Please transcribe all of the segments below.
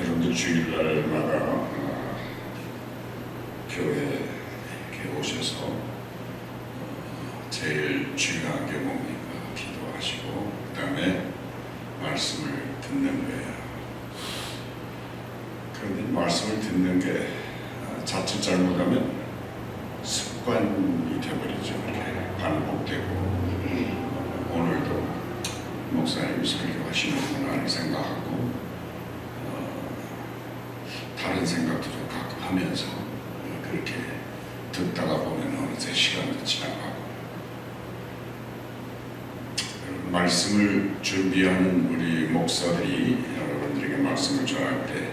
여러분들 주일날마다 어, 교회에 오셔서 어, 제일 중요한 게 뭡니까? 기도하시고 그 다음에 말씀을 듣는 거예요. 그런데 말씀을 듣는 게 어, 자칫 잘못하면 습관이 되어버리죠. 이렇게 반복되고 어, 오늘도 목사님이 설교하시는구나 생각하고 어, 다른 생각도 좀 가끔 하면서 어, 그렇게 듣다가 보면 어느새 시간도 지나가고 말씀을 준비하는 우리 목사들이 여러분들에게 말씀을 전할 때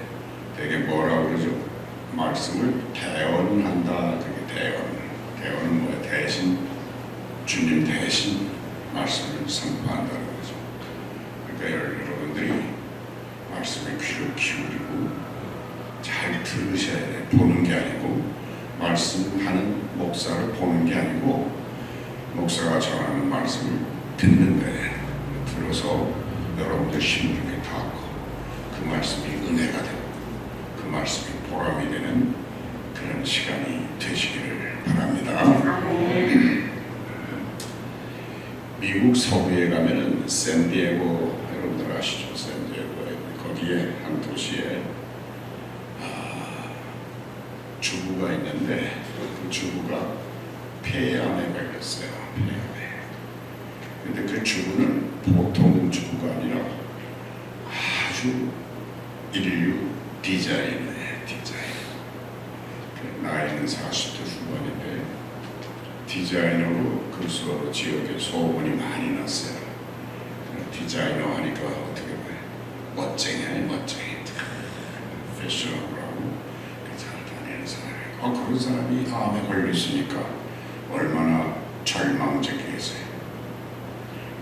되게 뭐라 그러죠? 말씀을 대언한다. 그게 대언. 대언은 뭐야? 대신 주님 대신 말씀을 선포한다는 거죠. 그러니까 여러분들이 말씀에 귀를 기울이고 잘 들으셔야 돼. 보는 게 아니고 말씀하는 목사를 보는 게 아니고 목사가 전하는 말씀을 듣는 거예요. 들어서 여러분들 심령에 닿고 그 말씀이 은혜가 되고 그 말씀이 보람이 되는 그런 시간이 되시기를 바랍니다. 아멘. 미국 서부에 가면은 샌디에고 여러분들 아시죠? 샌디에고에 거기에 한 도시에 아, 주부가 있는데 그 주부가 폐암에 걸렸어요. 폐암에. 근데 그 주부는 보통 주부가 아니라 아주 인류 디자인이에요. 디자인. 그 나이는 40대 후반인데 디자이너로 그 소, 지역에 소문이 많이 났어요. 디자이너 하니까 어떻게 봐 멋쟁이 멋쟁이 패셔너블하고 잘 다니는 사람이고 아, 그런 사람이 암에 걸렸으니까 얼마나 절망적이겠어요.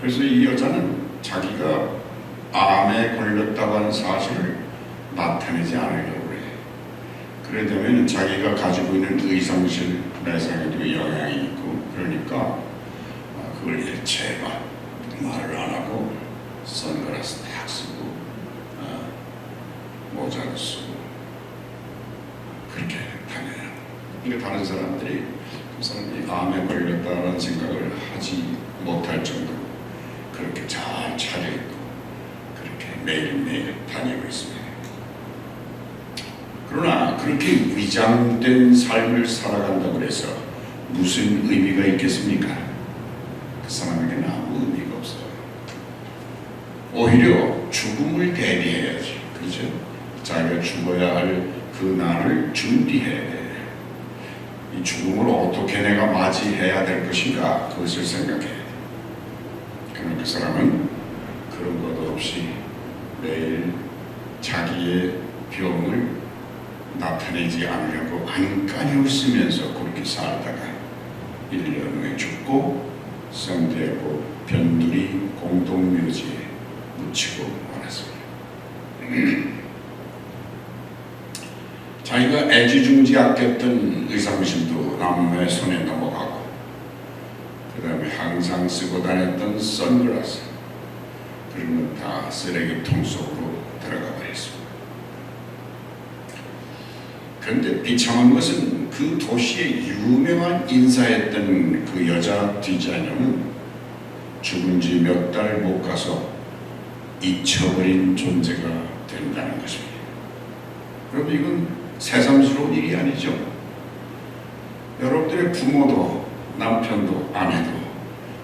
그래서 이 여자는 자기가 암에 걸렸다고 하는 사실을 나타내지 않으려고 그래. 되면 자기가 가지고 있는 의상실 내상에도 영향이 있고 그러니까 아, 그걸 막 말을 안 하고 선글라스 딱 쓰고 아, 모자를 쓰고 그렇게 다녀요. 그러니까 다른 사람들이 그 사람이 암에 걸렸다는 생각을 하지 못할 정도로 그렇게 잘 차려입고 그렇게 매일매일 다니고 있습니다. 그러나 그렇게 위장된 삶을 살아간다고 해서 무슨 의미가 있겠습니까? 그 사람에게는 아무 의미가 없어요. 오히려 죽음을 대비해야지. 그죠? 자기가 죽어야 할 그 날을 준비해야 죽음을 어떻게 내가 맞이해야 될 것인가 그것을 생각해야 돼. 그러나 그 사람은 그런 것도 없이 매일 자기의 병을 나타내지 않으려고 안간힘을 쓰면서 그렇게 살다가 1년 후에 죽고 성대하고 변두리 공동묘지에 묻히고 말았습니다. 자기가 애지중지 아꼈던 의상실도 남의 손에 넘어가고 그 다음에 항상 쓰고 다녔던 선글라스 건다 쓰레기통 속으로 들어가 버렸습니다. 그런데 비참한 것은 그 도시의 유명한 인사였던 그 여자 디자이너는 죽은 지 몇 달 못 가서 잊혀버린 존재가 된다는 것입니다. 여러분 이건 새삼스러운 일이 아니죠. 여러분들의 부모도 남편도 아내도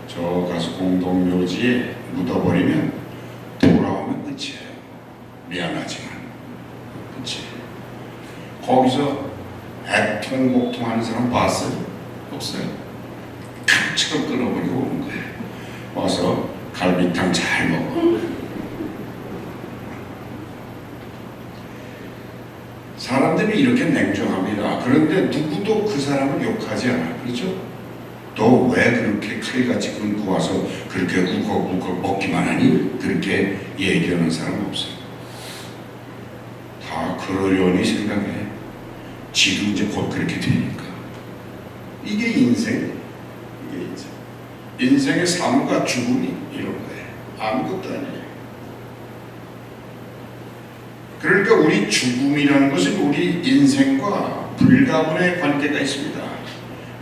저 가서 공동묘지에 묻어버리면 돌아오면 끝이에요. 미안하지만 끝이에요. 거기서 애통복통하는 사람 봤어요? 없어요. 깜짝 끊어버리고 오는 거예요. 와서 갈비탕 잘 먹어. 사람들이 이렇게 냉정합니다. 그런데 누구도 그 사람을 욕하지 않아요. 그렇죠? 너 왜 그렇게 칼같이 굶고 와서 그렇게 우걱우걱 먹기만 하니? 그렇게 얘기하는 사람 없어요. 다 그러려니 생각해. 지금 이제 곧 그렇게 되니까. 이게 인생. 이게 인생. 인생의 삶과 죽음이 이런 거예요. 아무것도 아니에요. 그러니까 우리 죽음이라는 것은 우리 인생과 불가분의 관계가 있습니다.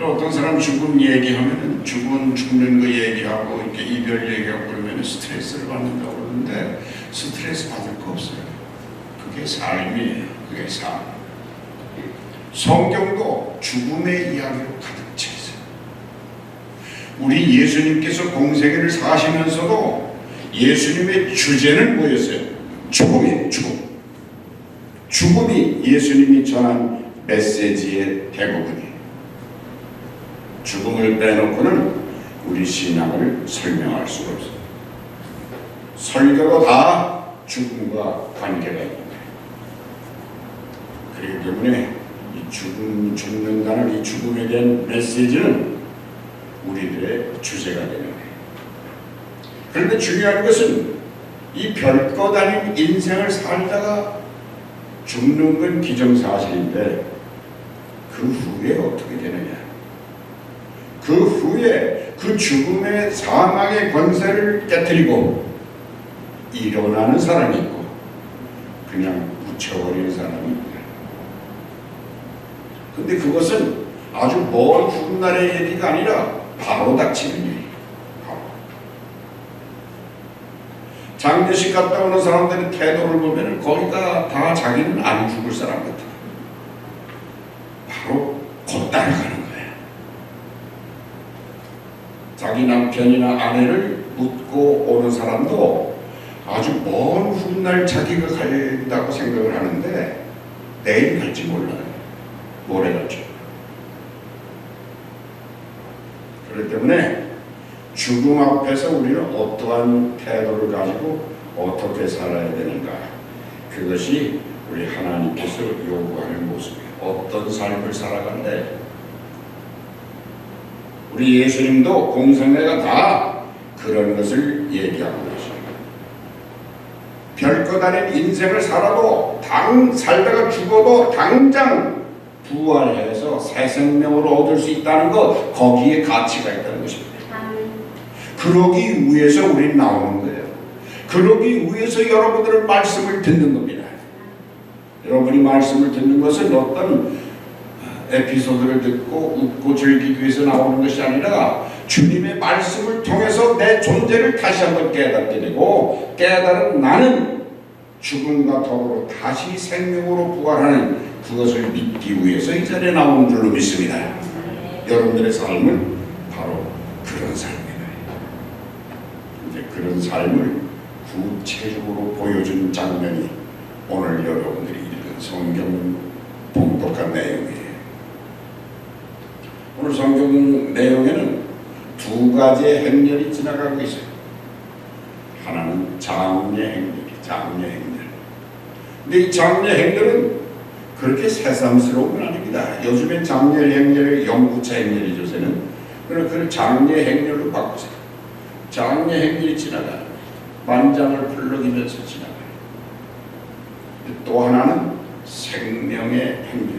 어떤 사람 죽음 얘기하면은 죽은 죽는 거 얘기하고 이렇게 이별 얘기하고 그러면 스트레스를 받는다고 그러는데 스트레스 받을 거 없어요. 그게 삶이에요. 그게 삶. 성경도 죽음의 이야기로 가득 차 있어요. 우리 예수님께서 공생애를 사시면서도 예수님의 주제는 뭐였어요? 죽음이에요. 죽음. 죽음이 예수님이 전한 메시지의 대부분이에요. 죽음을 빼놓고는 우리 신앙을 설명할 수가 없어요. 설교도 다 죽음과 관계가 있는 거예요. 그렇기 때문에 이 죽음, 죽는다는 이 죽음에 대한 메시지는 우리들의 주제가 되는 거예요. 그런데 중요한 것은 이 별것 아닌 인생을 살다가 죽는 건 기정사실인데 그 후에 어떻게 되느냐? 그 후에 그 죽음의 사망의 권세를 깨뜨리고 일어나는 사람이 있고 그냥 묻혀버리는 사람이 있고 근데 그것은 아주 먼 훗날의 얘기가 아니라 바로 닥치는 일이에요. 바로. 장례식 갔다 오는 사람들의 태도를 보면 거기가 다 자기는 안 죽을 사람 같아. 바로 곧 따라가는 거예요. 자기 남편이나 아내를 묻고 오는 사람도 아주 먼 훗날 자기가 간다고 생각을 하는데 내일 갈지 몰라요. 모레 갈지. 그렇기 때문에 죽음 앞에서 우리는 어떠한 태도를 가지고 어떻게 살아야 되는가. 그것이 우리 하나님께서 요구하는 모습이에요. 어떤 삶을 살아간대. 우리 예수님도 공생애가 다 그런 것을 얘기하고 계십니다. 별것 아닌 인생을 살아도 당 살다가 죽어도 당장 부활해서 새 생명으로 얻을 수 있다는 것 거기에 가치가 있다는 것입니다. 그러기 위해서 우리는 나오는 거예요. 그러기 위해서 여러분들은 말씀을 듣는 겁니다. 여러분이 말씀을 듣는 것은 어떤 에피소드를 듣고 웃고 즐기기 위해서 나오는 것이 아니라 주님의 말씀을 통해서 내 존재를 다시 한번 깨닫게 되고 깨달은 나는 죽음과 더불어 다시 생명으로 부활하는 그것을 믿기 위해서 이 자리에 나온 줄로 믿습니다. 여러분들의 삶은 바로 그런 삶입니다. 이제 그런 삶을 구체적으로 보여준 장면이 오늘 여러분들이 읽은 성경 봉독한 내용이에요. 오늘 성경 내용에는 두 가지의 행렬이 지나가고 있어요. 하나는 장례 행렬이 장례 행렬. 근데 이 장례 행렬은 그렇게 새삼스러운 건 아닙니다. 요즘엔 장례 행렬을 영구차 행렬이 요새는 그래서 그 장례 행렬로 바꾸세요. 장례 행렬이 지나가 만장을 불러기면서 지나가요. 또 하나는 생명의 행렬.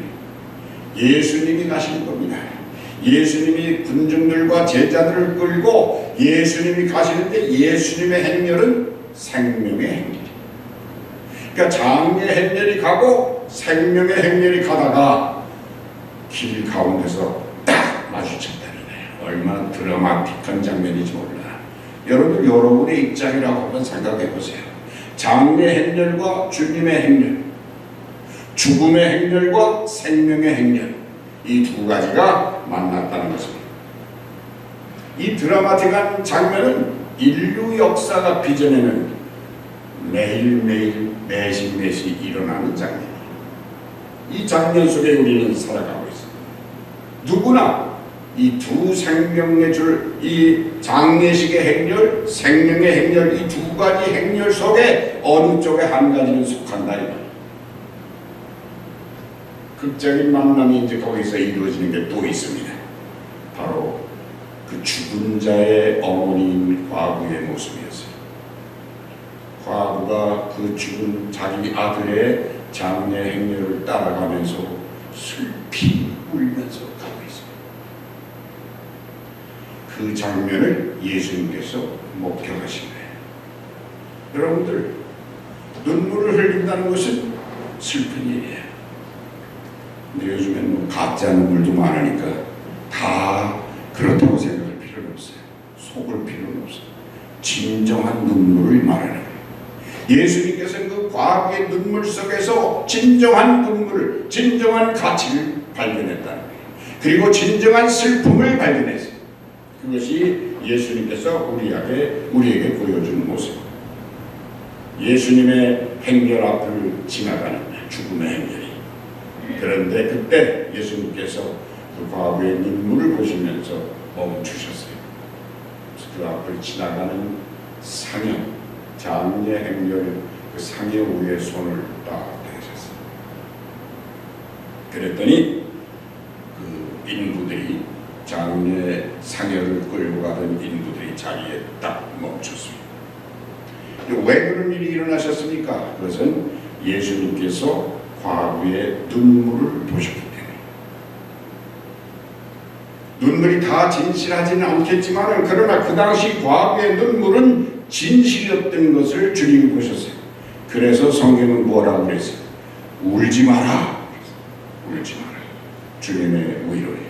예수님이 가시는 겁니다. 예수님이 군중들과 제자들을 끌고 예수님이 가시는데 예수님의 행렬은 생명의 행렬. 그러니까 장례 행렬이 가고 생명의 행렬이 가다가 길 가운데서 딱 마주쳤다는 거예요. 얼마나 드라마틱한 장면인지 몰라. 여러분 여러분의 입장이라고 한번 생각해 보세요. 장례 행렬과 주님의 행렬, 죽음의 행렬과 생명의 행렬 이 두 가지가 만났다는 것입니다. 이 드라마틱한 장면은 인류 역사가 빚어내는 매일매일 매시매시 일어나는 장면이에요. 이 장면 속에 우리는 살아가고 있습니다. 누구나 이 두 생명의 줄, 이 장례식의 행렬, 생명의 행렬, 이 두 가지 행렬 속에 어느 쪽에 한 가지는 속한다. 극적인 만남이 이제 거기서 이루어지는 게 또 있습니다. 바로 그 죽은 자의 어머니인 과부의 모습이었어요. 과부가 그 죽은 자기 아들의 장례 행렬을 따라가면서 슬피 울면서 가고 있어요. 그 장면을 예수님께서 목격하신 거예요. 여러분들 눈물을 흘린다는 것은 슬픈 일이에요. 근데 요즘엔 뭐 가짜 눈물도 많으니까 다 그렇다고 생각할 필요는 없어요. 속을 필요는 없어요. 진정한 눈물을 말하는 거예요. 예수님께서는 그 과거의 눈물 속에서 진정한 눈물을, 진정한 가치를 발견했다는 거예요. 그리고 진정한 슬픔을 발견했어요. 그것이 예수님께서 우리에게, 우리에게 보여주는 모습. 예수님의 행렬 앞을 지나가는 죽음의 행렬이. 그런데 그때 예수님께서 그 과거의 눈물을 보시면서 멈추셨어요. 그 앞을 지나가는 상여, 장례 행렬 그 상여 위에 손을 딱 대셨어요. 그랬더니 그 인부들이 장례 상여를 끌고 가던 인부들이 자리에 딱 멈췄습니다. 왜 그런 일이 일어나셨습니까? 그것은 예수님께서 과거의 눈물을 보셨기 때문에 눈물이 다 진실하지는 않겠지만 그러나 그 당시 과거의 눈물은 진실이었던 것을 주님이 보셨어요. 그래서 성경은 뭐라고 그랬어요? 울지 마라. 울지 마라. 주님의 위로예요.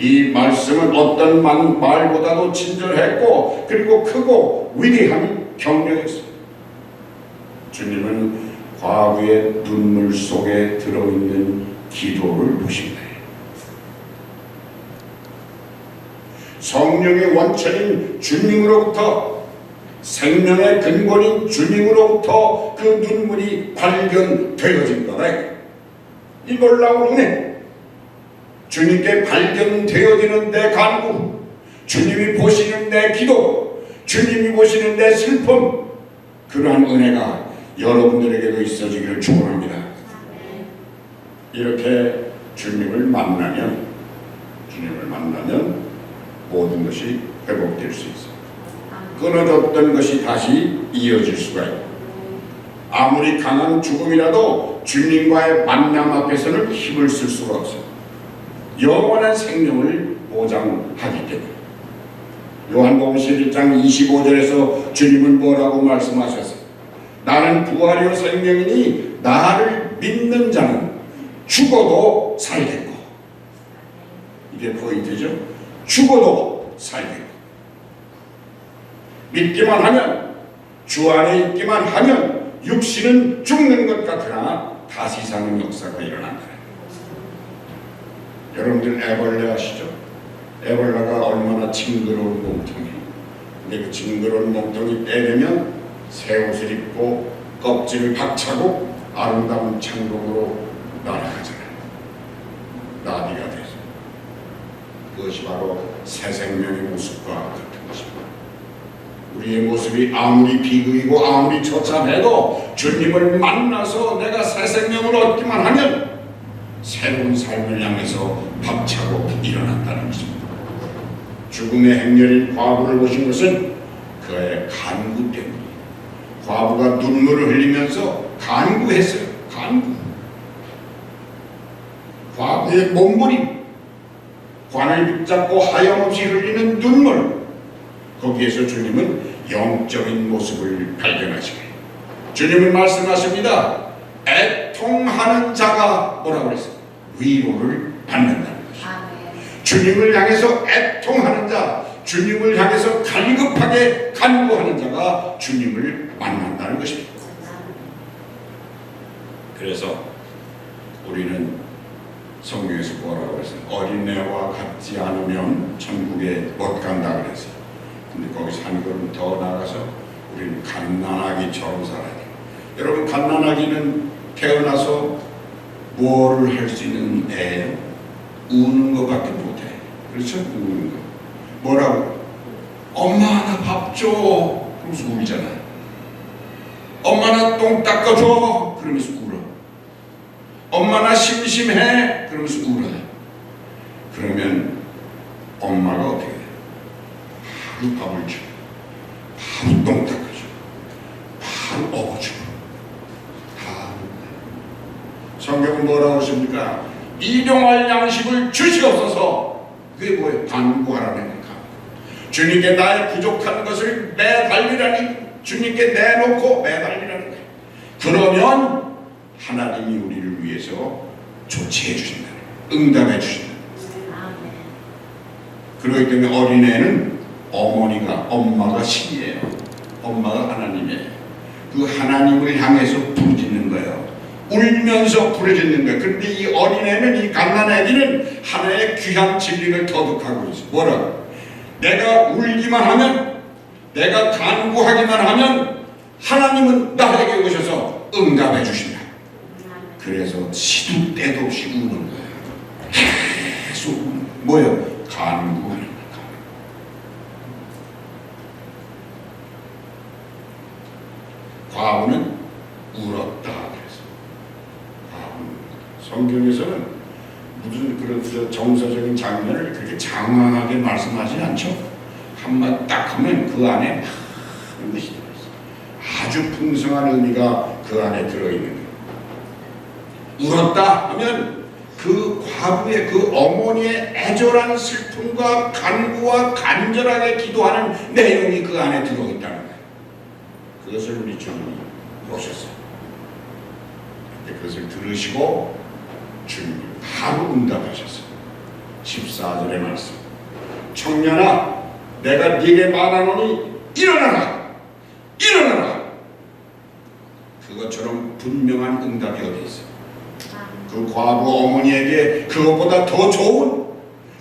이 말씀은 어떤 말- 말보다도 친절했고 그리고 크고 위대한 경력이었어요. 주님은 과거의 눈물 속에 들어있는 기도를 보십니다. 성령의 원천인 주님으로부터 생명의 근본인 주님으로부터 그 눈물이 발견되어진 거다. 이 놀라운 은혜. 주님께 발견되어지는 내 간구, 주님이 보시는 내 기도, 주님이 보시는 내 슬픔, 그러한 은혜가 여러분들에게도 있어지기를 축원합니다. 이렇게 주님을 만나면, 주님을 만나면 모든 것이 회복될 수 있어요. 끊어졌던 것이 다시 이어질 수가 있고, 아무리 강한 죽음이라도 주님과의 만남 앞에서는 힘을 쓸 수가 없어요. 영원한 생명을 보장하기 때문에. 요한복음 11장 25절에서 주님은 뭐라고 말씀하셨어요? 나는 부활이요 생명이니 나를 믿는 자는 죽어도 살겠고. 이게 포인트죠. 죽어도 살겠고. 믿기만 하면 주 안에 있기만 하면 육신은 죽는 것 같으나 다시 사는 역사가 일어난다. 여러분들 애벌레 아시죠? 애벌레가 얼마나 징그러운 몸통이. 근데 그 징그러운 몸통이 때되면 새 옷을 입고 껍질을 박차고 아름다운 창동으로 날아가잖아요. 나비가 되죠. 그것이 바로 새 생명의 모습과 같은 것입니다. 우리의 모습이 아무리 비극이고 아무리 처참해도 주님을 만나서 내가 새 생명을 얻기만 하면 새로운 삶을 향해서 박차고 일어난다는 것입니다. 죽음의 행렬인 과부를 보신 것은 그의 간구 때문에 과부가 눈물을 흘리면서 간구했어요. 간구. 과부의 몸부림, 관을 붙잡고 하염없이 흘리는 눈물. 거기에서 주님은 영적인 모습을 발견하시고 주님은 말씀하십니다. 애 통하는 자가 뭐라고 그랬어요? 위로를 받는다는 것이죠. 주님을 향해서 애통하는 자, 주님을 향해서 갈급하게 간구하는 자가 주님을 만난다는 것입니다. 그래서 우리는 성경에서 뭐라고 그랬어요? 어린애와 같지 않으면 천국에 못 간다 그랬어요. 근데 거기서 한 걸음 더 나가서 우리는 갓난아기처럼 살아야 돼요. 여러분 갓난아기는 태어나서 뭐를 할 수 있는 애예요? 우는 것밖에 못해. 그렇죠? 우는 거. 뭐라고? 엄마 나 밥 줘. 그러면서 울잖아요. 엄마 나 똥 닦아줘. 그러면서 울어. 엄마 나 심심해. 그러면서 울어요. 그러면 엄마가 어떻게 돼? 바로 밥을 주고 바로 똥 닦아주고 바로 업어주고 다 성경은 뭐라고 하십니까? 일용할 양식을 주시옵소서 그게 뭐예요? 간구하라는 거예요 주님께 나의 부족한 것을 매달리라니 주님께 내놓고 매달리라는 그러면 하나님이 우리를 위해서 조치해 주신다. 응답해 주신다. 그렇기 때문에 어린애는 어머니가 엄마가 신이에요. 엄마가 하나님이에요. 그 하나님을 향해서 부르짖는 거예요. 울면서 부르짖는 거예요. 그런데 이 어린애는 이 갓난아기는 하나의 귀한 진리를 터득하고 있어. 뭐라? 내가 울기만 하면, 내가 간구하기만 하면 하나님은 나에게 오셔서 응답해 주신다. 그래서 시도 때도 없이 우는 거예요. 계속 거예요. 뭐예요? 간구하는 거예요. 과부는 울었다 그래서 과부는 성경에서는 무슨 그런 저 정서적인 장면을 그렇게 장황하게 말씀하지 않죠. 한마디 딱 하면 그 안에 많은 것이 들어있어요. 아주 풍성한 의미가 그 안에 들어있는 거예요. 울었다 하면 그 과부의 그 어머니의 애절한 슬픔과 간구와 간절하게 기도하는 내용이 그 안에 들어있다는 거예요. 그것을 우리 주님이 보셨어요. 그것을 들으시고 주님이 바로 응답하셨어요. 14절의 말씀. 청년아, 내가 네게 말하노니 일어나라! 일어나라! 그것처럼 분명한 응답이 어디 있어요? 그 과부 어머니에게 그것보다 더 좋은,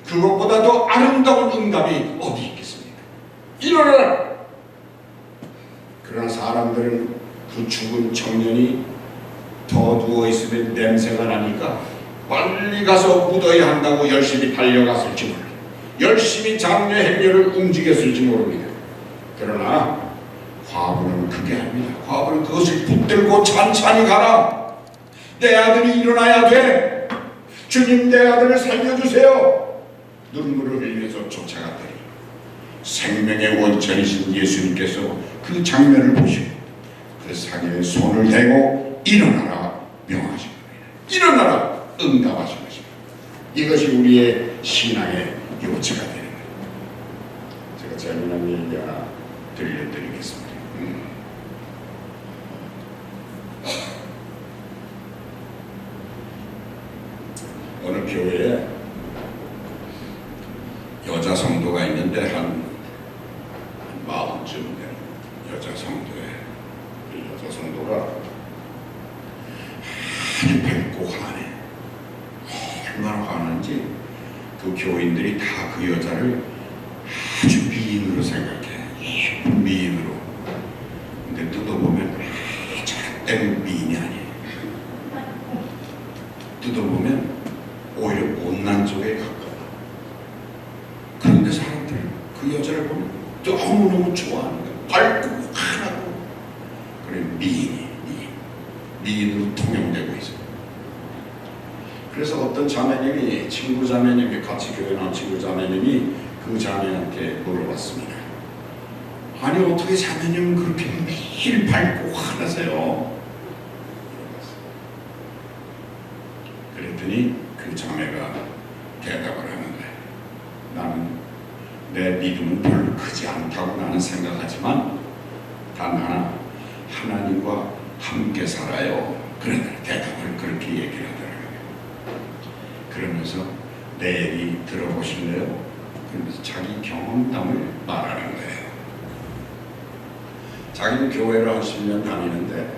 그것보다 더 아름다운 응답이 어디 있겠습니까? 일어나라! 그러나 사람들은 그 죽은 청년이 더 누워 있으면 냄새가 나니까 빨리 가서 묻어야 한다고 열심히 달려갔을지 몰라. 열심히 장례 행렬을 움직였을지 모릅니다. 그러나 과부는 그게 아닙니다. 과부는 그것을 붙들고 찬찬히 가라. 내 아들이 일어나야 돼. 주님 내 아들을 살려주세요. 눈물을 흘리면서 쫓아갔더니 생명의 원천이신 예수님께서 그 장면을 보시고 그 사기에 손을 대고 일어나라 명하신 겁니다. 일어나라 응답하신 것입니다. 이것이 우리의 신앙의 요체가 되는 거예요. 제가 재미난 얘기 하나 들려드리겠습니다. 음. 어느 교회에 여자 성도가 있는데 한 마흔쯤 된 여자 성도에 이 여자 성도가 아주 밝고 화내 얼마나 화나는지 그 교인들이 다 그 여자를 아주 미인으로 생각해 예쁜 미인으로 근데 뜯어보면 절대로 미인이 아니에요 뜯어보면 오히려 못난 쪽에 가까워 그런데 여자를 보면 너무너무 좋아하는 거야. 밝고 환하고. 그래, 미인이, 미인. 미인으로 통용되고 있어. 그래서 어떤 자매님이, 친구 자매님이, 같이 교회 나온 친구 자매님이 그 자매한테 물어봤습니다. 아니, 어떻게 자매님은 그렇게 매일 밝고 환하세요? 그랬더니 그 자매가 대답을. 나는 내 믿음은 별로 크지 않다고 나는 생각하지만 단 하나 하나님과 함께 살아요. 그런 대답을 그렇게 얘기를 하더라고요. 그러면서 내 얘기 들어보실래요? 그러면서 자기 경험담을 말하는 거예요. 자기는 교회를 한 10년 다니는데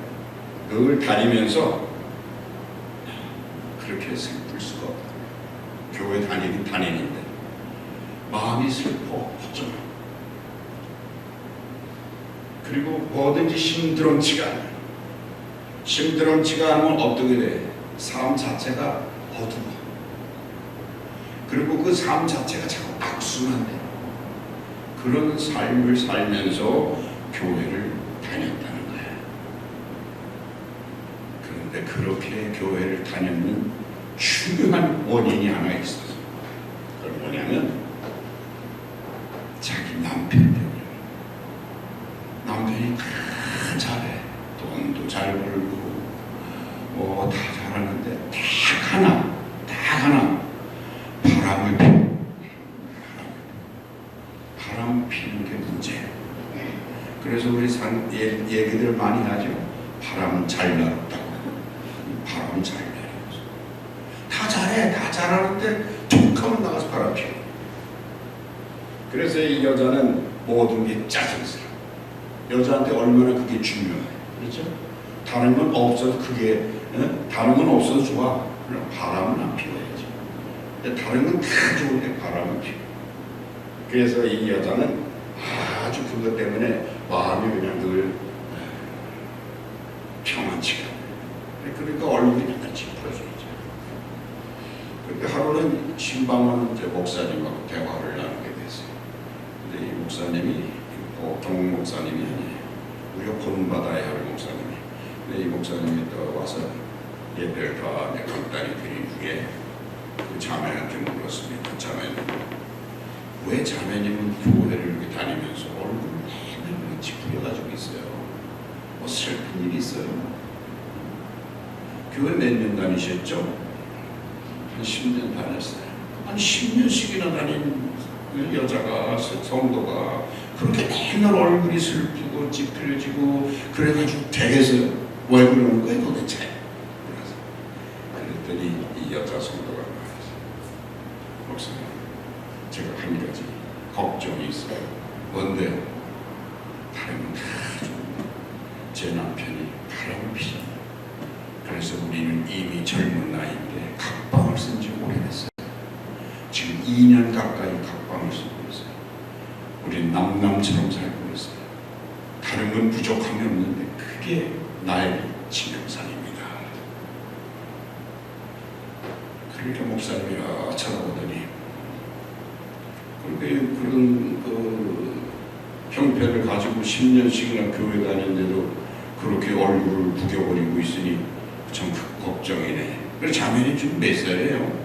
늘 다니면서 그렇게 슬플 수가 없다. 교회 다니긴 다니는데 마음이 슬퍼 허전 그리고 뭐든지 심드렁치가 않아요 심드렁치가 않으면 어떻게 돼? 삶 자체가 어두워. 그리고 그 삶 자체가 자꾸 악순환돼. 그런 삶을 살면서 교회를 다녔다는 거야. 그런데 그렇게 교회를 다녔는 중요한 원인이 하나 있었어 그건 뭐냐면 자기 남편 때문에 남편이 다 잘해 돈도 잘 벌고 뭐 다 잘하는데 딱 하나 딱 하나 바람을 피 바람 피는 게 문제예요 그래서 우리 산, 얘, 얘기들 많이 하죠 바람은 잘 날았다고. 바람은 잘 날았어. 다 잘해, 다 잘하는데 툭하면 나가서 바람 피워. 그래서 이 여자는 모든 게 짜증스러워. 여자한테 얼마나 그게 중요해. 그렇죠? 다른 건 없어도 그게, 어? 다른 건 없어도 좋아. 그럼 바람은 안 피워야지. 근데 다른 건 다 좋은데 바람은 피워. 그래서 이 여자는 아주 그것 때문에 마음이 그냥 늘 평안치가 않아요. 그러니까 얼굴이 맨날 찌푸려져 있죠. 근데 하루는 신방원 이제 목사님하고 대화를 나누게 됐어요. 근데 이 목사님이 보통 목사님이 아니에요. 우리가 본받아야 할 목사님이. 근데 이 목사님이 또 와서 예배를 다 간단히 드린 후에 그 자매한테 물었습니다. 자매는 왜 자매님은 교회를 이렇게 다니면서 얼굴을 맨날 이렇게 찌푸려가지고 있어요? 뭐 슬픈 일이 있어요? 교회 몇 년 다니셨죠? 한 10년 다녔어요. 한 10년씩이나 다닌 그 여자가, 성도가 그렇게 맨날 얼굴이 슬프고 찌푸려지고 그래가지고 댁에서 왜 그러는 거예요 도대체? 그래서 그랬더니 이 여자 성도가 말했어요. 목사님, 제가 한 가지 걱정이 있어요. 뭔데요? 다른 건다 좋은데 제 남편이 바람을 피잖아요. 그래서 우리는 이미 젊은 나이인데 각방을 쓴 지 오래됐어요. 지금 2년 가까이 각방을 쓰고 있어요. 우린 남남처럼 살고 있어요. 다른 건 부족함이 없는데 그게 나의 치명상입니다. 그러니까 목사님이 아, 쳐다보더니 그렇게 그런 그 형편을 가지고 10년씩이나 교회 다녔는데도 그렇게 얼굴을 구겨버리고 있으니 참그 걱정이네. 그래서 자매님 지금 몇 살이에요?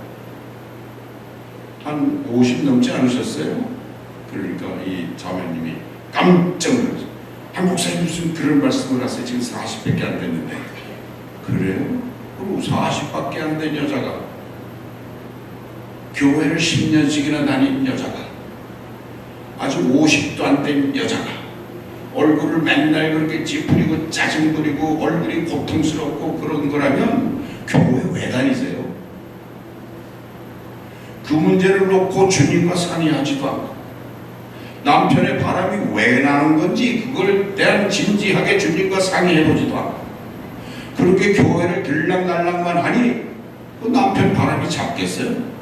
한 50 넘지 않으셨어요? 그러니까 이 자매님이 깜짝 놀랐어요. 한국 사님 무슨 그런 말씀을 하세요? 지금 40밖에 안 됐는데. 그래요? 그럼 40밖에 안 된 여자가 교회를 10년씩이나 다닌 여자가 아주 50도 안 된 여자가 얼굴을 맨날 그렇게 찌푸리고 짜증 부리고 얼굴이 고통스럽고 그런 거라면 교회 왜 다니세요? 그 문제를 놓고 주님과 상의하지도 않고 남편의 바람이 왜 나는 건지 그걸 대한 진지하게 주님과 상의해보지도 않고 그렇게 교회를 들락날락만 하니 그 남편 바람이 잡겠어요?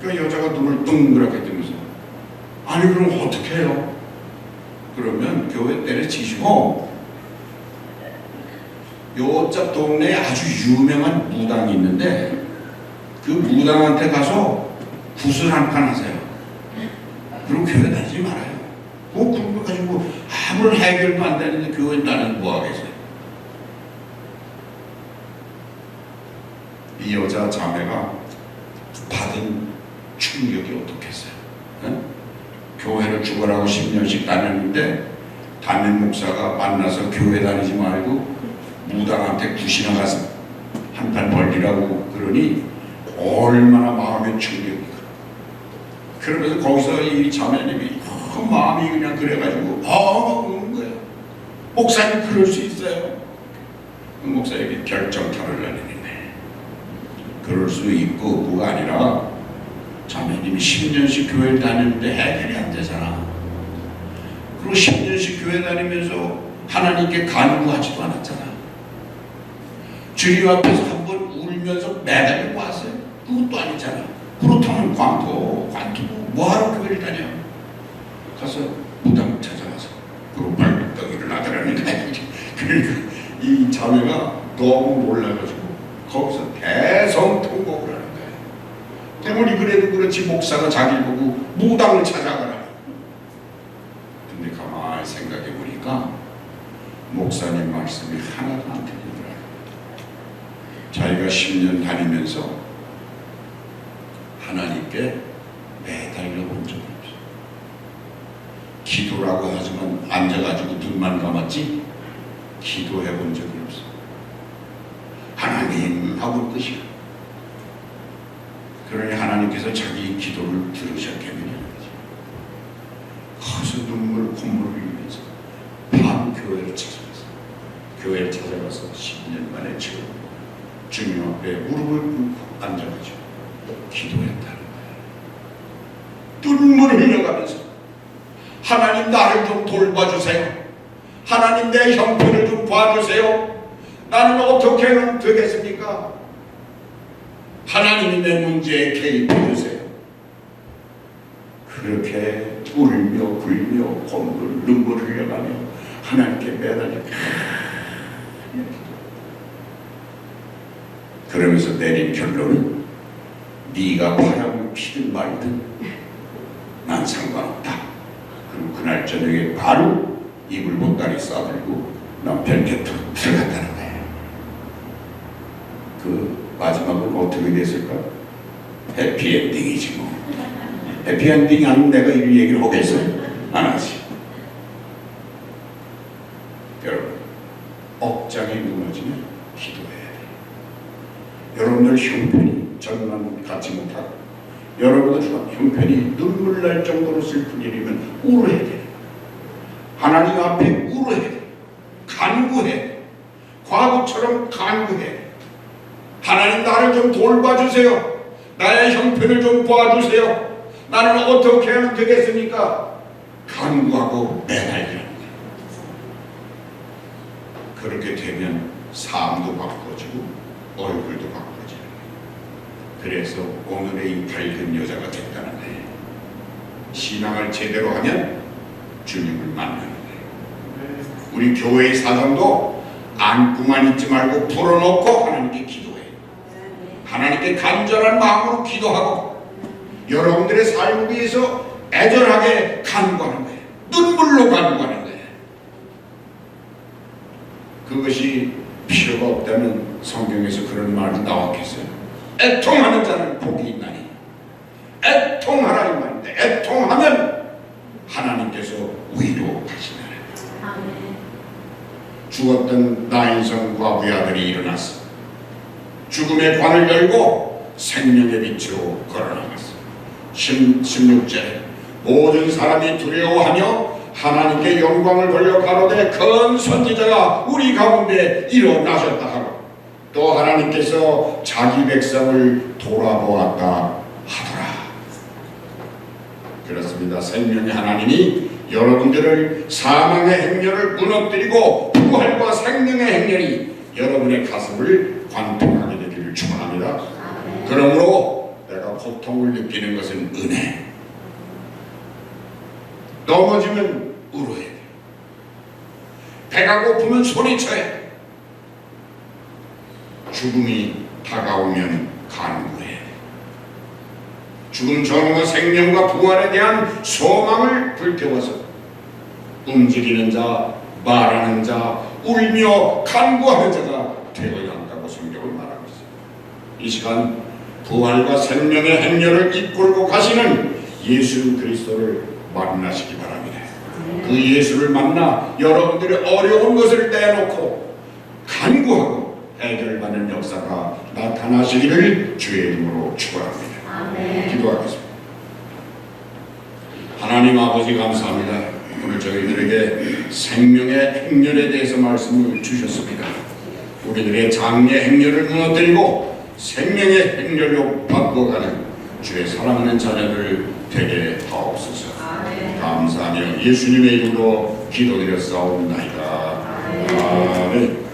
그 여자가 눈을 둥그랗게 뜨면서 아니 그럼 어떻게 해요? 그러면 교회 때려치시고 요쪽 동네에 아주 유명한 무당이 있는데 그 무당한테 가서 구슬 한 판 하세요. 그럼 교회 다니지 말아요. 그 그거 가지고 아무런 해결도 안 되는데 교회 나는 뭐 하겠어요? 이 여자 자매가 받은 충격이 어떻겠어요? 응? 교회를 죽어라고 10년씩 다녔는데 담임 목사가 만나서 교회 다니지 말고 무당한테 구시나 가서 한판 벌리라고 그러니 얼마나 마음의 충격이 그러면서 거기서 이 자매님이 그 마음이 그냥 그래가지고 아 그러는 거예요. 목사님 그럴 수 있어요. 그 목사에게 결정타를 내리네. 그럴 수 있고 뭐가 아니라 자매님이 10년씩 교회를 다녔는데 해결이 안 되잖아. 그리고 10년씩 교회 다니면서 하나님께 간구하지도 않았잖아. 주님 앞에서 한 번 울면서 매달리고 왔어요. 그것도 아니잖아. 그렇다면 관토, 관토고 뭐하러 교회를 다녀? 가서 무당 찾아가서 그리고 발떡이를 나더라는 거야. 그러니까 이 자매가 너무 놀라가지고 거기서 대성통곡을 때문에 그래도 그렇지 목사가 자기 보고 무당을 찾아가라. 근데 가만히 생각해 보니까 목사님 말씀이 하나도 안 들리더라고요. 자기가 10년 다니면서 하나님께 매달려 본 적이 없어요. 기도라고 하지만 앉아가지고 눈만 감았지 기도해 본 적이 없어요. 하나님 하고 끝이야. 하나님께서 자기 기도를 들으셨겠느냐는 거지. 커서 눈물 콧물을 흘리면서 밤 교회를 찾아갔어. 교회에 찾아가서 10년 만에 지금 주님 앞에 무릎을 꿇고 앉아가지고 기도했다는 거예요. 눈물을 흘려가면서 하나님 나를 좀 돌봐주세요. 하나님 내 형편을 좀 봐주세요. 나는 어떻게 하면 되겠습니까? 하나님이 내 문제에 개입해 주세요. 그렇게 울며 불며 곤불 눈물 흘려가며 하나님께 매달려 그러면서 내린 결론은 네가 바람을 피든 말든 난 상관없다. 그리고 그날 저녁에 바로 이불 보따리 싸들고 남편 곁으로 들어갔다는 마지막은 어떻게 됐을까? 해피엔딩이지 뭐. 해피엔딩 아니면 내가 이 얘기를 하겠어요? 안 하지. 여러분, 억장이 무너지면 기도해야 돼. 여러분들 형편이 저는 갖지 못하고 여러분들 형편이 눈물 날 정도로 슬픈 일이면 울어야 돼. 하나님 앞에 울어야 돼. 간구해. 돼. 과거처럼 간구해. 돼. 하나님 나를 좀 돌봐주세요. 나의 형편을 좀 도와주세요. 나는 어떻게 하면 되겠습니까? 간구하고 매달리는 거예요. 그렇게 되면 삶도 바꿔지고 얼굴도 바꿔지는 거예요. 그래서 오늘의 이 밝은 여자가 됐다는 거예요. 신앙을 제대로 하면 주님을 만나는 거예요. 우리 교회의 사람도 안고만 있지 말고 풀어놓고 하나님께 기도해요. 하나님께 간절한 마음으로 기도하고 여러분들의 삶을 위해서 애절하게 간구하는 거예요. 눈물로 간구하는 거예요. 그것이 필요가 없다면 성경에서 그런 말이 나왔겠어요. 애통하는 자는 복이 있나니 애통하라 이 말인데 애통하면 하나님께서 위로하시나요. 죽었던 나인성 과부의 아들이 일어났어. 죽음의 관을 열고 생명의 빛으로 걸어나갔어. 16절 모든 사람이 두려워하며 하나님께 영광을 돌려 가로되 큰 선지자가 우리 가운데 일어나셨다 하고 또 하나님께서 자기 백성을 돌아보았다 하더라. 그렇습니다. 생명의 하나님이 여러분들을 사망의 행렬을 무너뜨리고 부활과 생명의 행렬이 여러분의 가슴을 되기를 축원합니다. 그러므로 내가 고통을 느끼는 것은 은혜. 넘어지면 울어야 돼. 배가 고프면 소리쳐야 돼. 죽음이 다가오면 간구해. 돼. 죽음 전과 생명과 부활에 대한 소망을 불태워서 움직이는 자, 말하는 자, 울며 간구하는 자가 되어야 한다고 성경을 말하고 있습니다. 이 시간 부활과 생명의 행렬을 이끌고 가시는 예수 그리스도를 만나시기 바랍니다. 그 예수를 만나 여러분들의 어려운 것을 떼놓고 간구하고 해결받는 역사가 나타나시기를 주의 이름으로 축원합니다. 기도하겠습니다. 하나님 아버지 감사합니다. 오늘 저희들에게 생명의 행렬에 대해서 말씀을 주셨습니다. 우리들의 장래 행렬을 무너뜨리고 생명의 행렬로 바꿔가는 주의 사랑하는 자녀들 되게 하옵소서. 감사하며 예수님의 이름으로 기도드렸사옵나이다. 아멘.